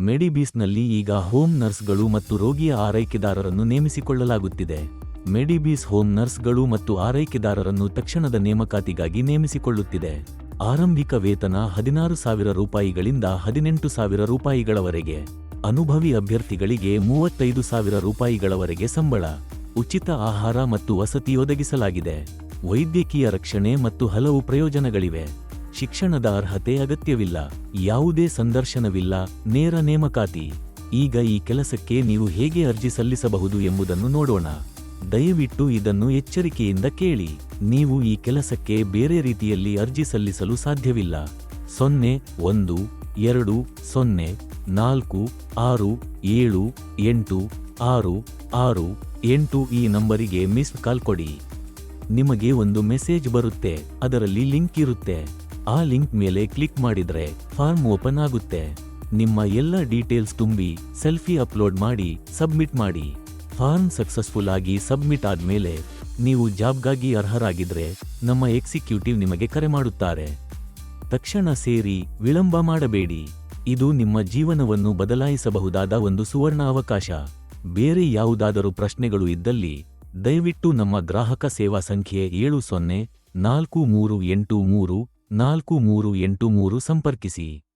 ಮೆಡಿಬೀಸ್ನಲ್ಲಿ ಈಗ ಹೋಮ್ ನರ್ಸ್ಗಳು ಮತ್ತು ರೋಗಿಯ ಆರೈಕೆದಾರರನ್ನು ನೇಮಿಸಿಕೊಳ್ಳಲಾಗುತ್ತಿದೆ. ಮೆಡಿಬೀಸ್ ಹೋಮ್ ನರ್ಸ್ಗಳು ಮತ್ತು ಆರೈಕೆದಾರರನ್ನು ತಕ್ಷಣದ ನೇಮಕಾತಿಗಾಗಿ ನೇಮಿಸಿಕೊಳ್ಳುತ್ತಿದೆ. ಆರಂಭಿಕ ವೇತನ ಹದಿನಾರು ಸಾವಿರ ರೂಪಾಯಿಗಳಿಂದ ಹದಿನೆಂಟು ಸಾವಿರ ರೂಪಾಯಿಗಳವರೆಗೆ. ಅನುಭವಿ ಅಭ್ಯರ್ಥಿಗಳಿಗೆ ಮೂವತ್ತೈದು ಸಾವಿರ ರೂಪಾಯಿಗಳವರೆಗೆ ಸಂಬಳ. ಉಚಿತ ಆಹಾರ ಮತ್ತು ವಸತಿ ಒದಗಿಸಲಾಗಿದೆ. ವೈದ್ಯಕೀಯ ರಕ್ಷಣೆ ಮತ್ತು ಹಲವು ಪ್ರಯೋಜನಗಳಿವೆ. ಶಿಕ್ಷಣದ ಅರ್ಹತೆ ಅಗತ್ಯವಿಲ್ಲ, ಯಾವುದೇ ಸಂದರ್ಶನವಿಲ್ಲ, ನೇರ ನೇಮಕಾತಿ. ಈಗ ಈ ಕೆಲಸಕ್ಕೆ ನೀವು ಹೇಗೆ ಅರ್ಜಿ ಸಲ್ಲಿಸಬಹುದು ಎಂಬುದನ್ನು ನೋಡೋಣ. ದಯವಿಟ್ಟು ಇದನ್ನು ಎಚ್ಚರಿಕೆಯಿಂದ ಕೇಳಿ. ನೀವು ಈ ಕೆಲಸಕ್ಕೆ ಬೇರೆ ರೀತಿಯಲ್ಲಿ ಅರ್ಜಿ ಸಲ್ಲಿಸಲು ಸಾಧ್ಯವಿಲ್ಲ. ಸೊನ್ನೆ, ಒಂದು, ಎರಡು, ಸೊನ್ನೆ, ನಾಲ್ಕು, ಆರು, ಏಳು, ಎಂಟು, ಆರು ಆರು, ಎಂಟು ಈ ನಂಬರಿಗೆ ಮಿಸ್ಡ್ ಕಾಲ್ ಕೊಡಿ. ನಿಮಗೆ ಒಂದು ಮೆಸೇಜ್ ಬರುತ್ತೆ, ಅದರಲ್ಲಿ ಲಿಂಕ್ ಇರುತ್ತೆ. ಆ ಲಿಂಕ್ ಮೇಲೆ ಕ್ಲಿಕ್ ಮಾಡಿದ್ರೆ ಫಾರ್ಮ್ ಓಪನ್ ಆಗುತ್ತೆ. ನಿಮ್ಮ ಎಲ್ಲ ಡೀಟೇಲ್ಸ್ ತುಂಬಿ ಸೆಲ್ಫಿ ಅಪ್ಲೋಡ್ ಮಾಡಿ, ಸಬ್ಮಿಟ್ ಮಾಡಿ. ಫಾರ್ಮ್ ಸಕ್ಸಸ್ಫುಲ್ ಆಗಿ ಸಬ್ಮಿಟ್ ಆದ್ಮೇಲೆ ನೀವು ಜಾಬ್ಗಾಗಿ ಅರ್ಹರಾಗಿದ್ರೆ ನಮ್ಮ ಎಕ್ಸಿಕ್ಯೂಟಿವ್ ನಿಮಗೆ ಕರೆ ಮಾಡುತ್ತಾರೆ. ತಕ್ಷಣ ಸೇರಿ ವಿಳಂಬ ಮಾಡಬೇಡಿ. ಇದು ನಿಮ್ಮ ಜೀವನವನ್ನು ಬದಲಾಯಿಸಬಹುದಾದ ಒಂದು ಸುವರ್ಣ ಅವಕಾಶ. ಬೇರೆ ಯಾವುದಾದರೂ ಪ್ರಶ್ನೆಗಳು ಇದ್ದಲ್ಲಿ ದಯವಿಟ್ಟು ನಮ್ಮ ಗ್ರಾಹಕ ಸೇವಾ ಸಂಖ್ಯೆ ಏಳು ಸೊನ್ನೆ ನಾಲ್ಕು ಮೂರು ಎಂಟು ಮೂರು ನಾಲ್ಕು ಮೂರು ಎಂಟು ಮೂರು ಸಂಪರ್ಕಿಸಿ.